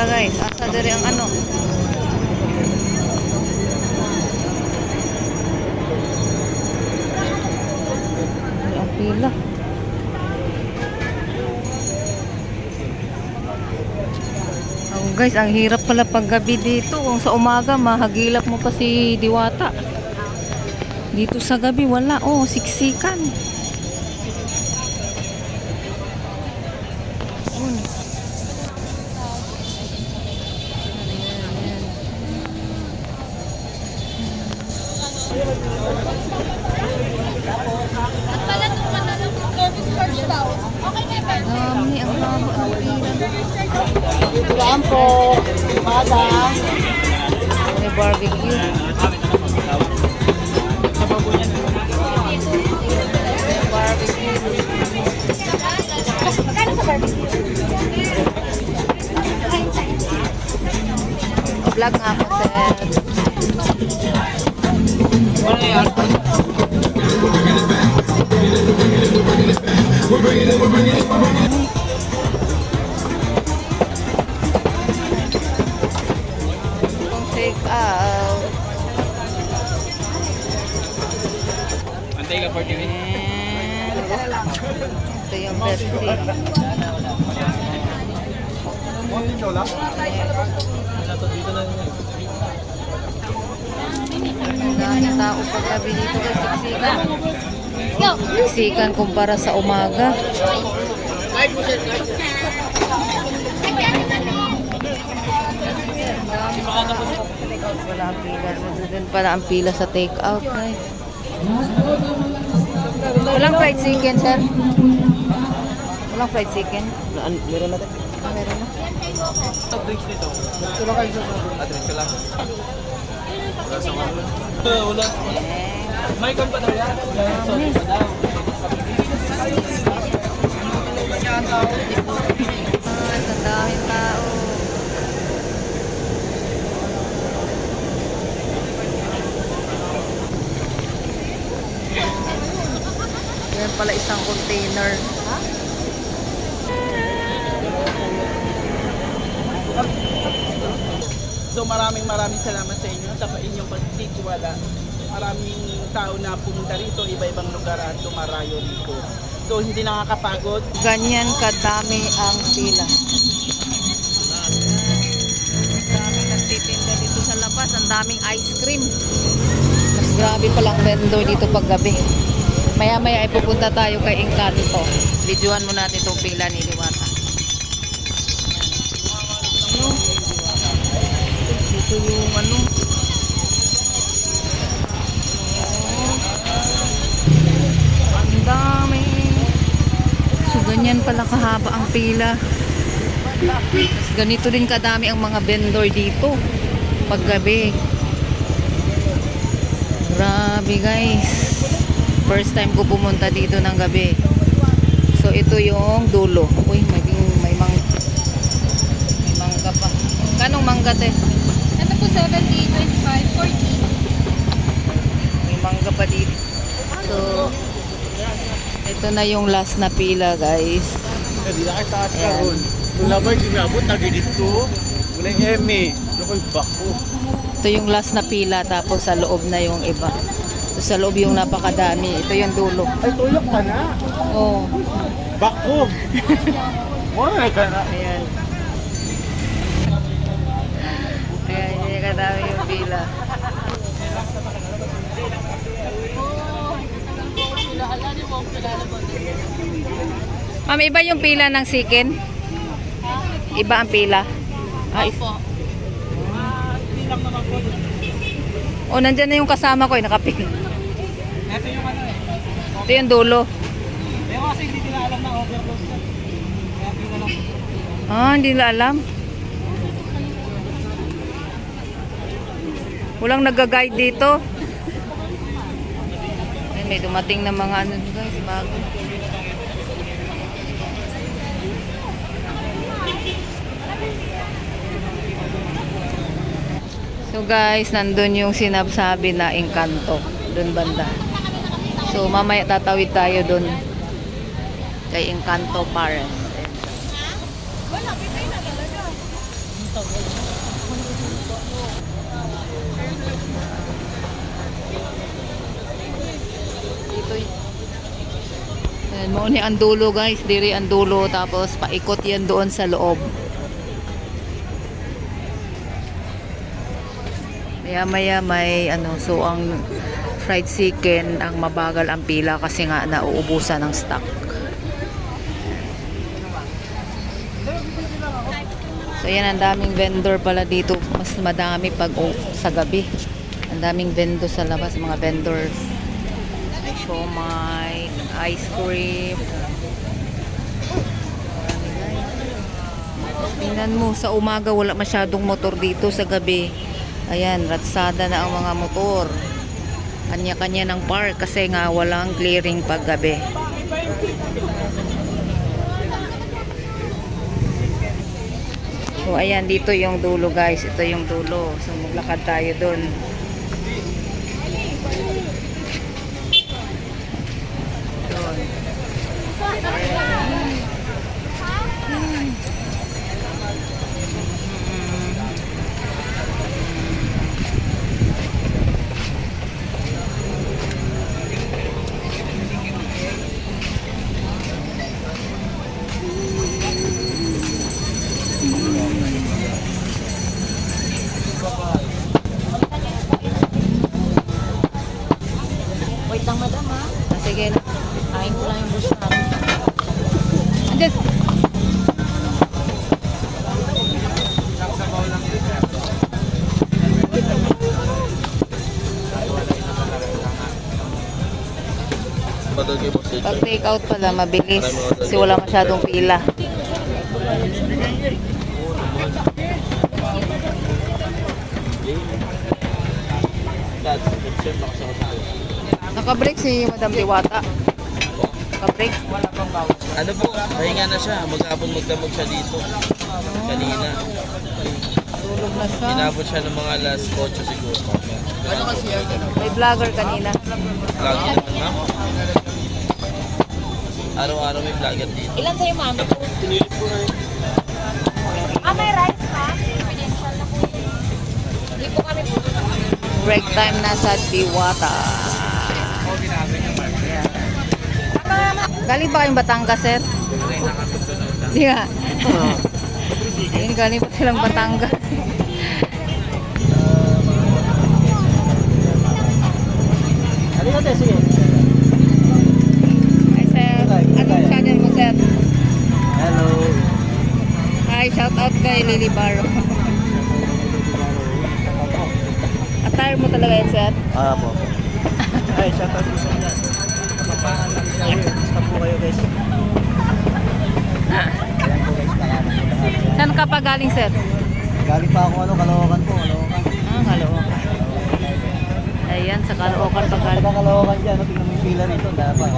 pila guys. Asa diri ang ano? Ang pila. Oh, guys, ang hirap pala paggabi dito. Kung sa umaga, mahagilap mo pa si Diwata. Dito sa gabi, wala. Oh, siksikan. Dami, ang haba ng pila. Yan po. Madam. May. Barbecue. Kung take out. Antay ka for TV. Ito yung Pepsi. Ang daming tao paggabi dito kasi siksikan. Siksikan kumpara sa umaga. Wala ang pila. Doon pala ang pila sa take out. Guys. Walang fried chicken, sir. Walang fried chicken. Meron natin. Ah, meron na. Top drinks dito. Tulo kayo sa. Wala sa. Eh, Wala. May kan pa daw yan. Sorry pa daw. ang daming tao. Yan pala isang container. So maraming maraming salamat sa inyo sa inyong pagtitiwala. Maraming tao na pumunta rito, iba-ibang lugar at dumarayo rito. So hindi nakakapagod. Ganyan kadami ang pila. Ang daming nagtitinda dito sa labas. Ang daming ice cream. Mas grabe palang vendor dito pag gabi. Maya maya ay pupunta tayo kay Encanto. Videoan mo natin itong pila ni Liwata. Pala kahaba ang pila. Ganito din kadami ang mga vendor dito. Paggabi. Grabe guys. First time ko pumunta dito ng gabi. So, ito yung dulo. Uy, may, may, mang, may mangga pa. Kanong mangga te? Ano po 70, 25, 40? May mangga pa dito. So, ito na yung last na pila guys. Hindi na kayo taas ka, Ron. Wala ba yung ginabot? Lagi dito. Wala yung Eme. Ano ko yung bako? Ito yung last na pila tapos sa loob na yung iba. So, sa loob yung napakadami. Ito yung dulo. Ay, tulok ka na. Oh, Bako. Wala ka na. ayan. Ayan, yung kadami yung pila. Ma'am, iba yung pila ng sikin? Iba ang pila? Ah, is- O, nandyan na yung kasama ko, eh, nakapila. Ito yung ano eh. Ito yung dulo. Pero kasi hindi nila alam na overdose na. Kaya pila lang. Ah, hindi nila alam. Walang nag-guide dito. Ay, may dumating na mga ano guys, bago. So guys, nandun yung sinasabi na engkanto. Dun banda. So mamaya tatawid tayo dun. Kay Encanto Pares. Dito Ayan, mo ni ang dulo guys, diri ang dulo tapos paikot yan doon sa loob. Maya maya may ano, so ang fried chicken ang mabagal ang pila kasi nga nauubusan ng stock. So yan, ang daming vendor pala dito. Mas madami pag o- sa gabi. Ang daming vendor sa labas, mga vendors. May siomay, ice cream. Tingnan mo, sa umaga wala masyadong motor dito sa gabi. Ayan, ratsada na ang mga motor. Kanya-kanya ng park kasi nga walang clearing pag gabi. So ayan, dito yung dulo guys. Ito yung dulo. So maglakad tayo. Doon. Wait lang madam ha. Sige na. Kain ko lang yung bus namin. Andyan. Pag take out pala, mabilis. Kasi wala masyadong pila. Naka-break si Madam Diwata. Naka-break. Ano po, pahinga na siya. Maghapon magdamag siya dito. Kanina. Tulog na siya. Inabot siya ng mga alas 8 siguro. May vlogger kanina. Naman ma'am. Araw-araw may vlogger dito. Ilan sa'yo, ma'am? Ah, may rice pa? Confidential na po yun. Hindi po kami po. Break time na sa Diwata. Galing ba kayong Batangas, sir? Hindi nga. Ayun, galing pa silang Batangas. Hi, sir. Anong channel mo, sir? Hello. Hi, shout out kay Lily Barro. Attire mo talaga yan, sir? Ah po. Ay, shout out po sa inyo. Basta po kayo guys. Ayan po guys. Saan ka pa galing, sir? Galing pa ako ano, Caloocan po. Caloocan. Ah, Caloocan. Ayan, sa Caloocan pa galing. Pagka Caloocan dyan, no, tingnan mo yung pila rito. Dapat.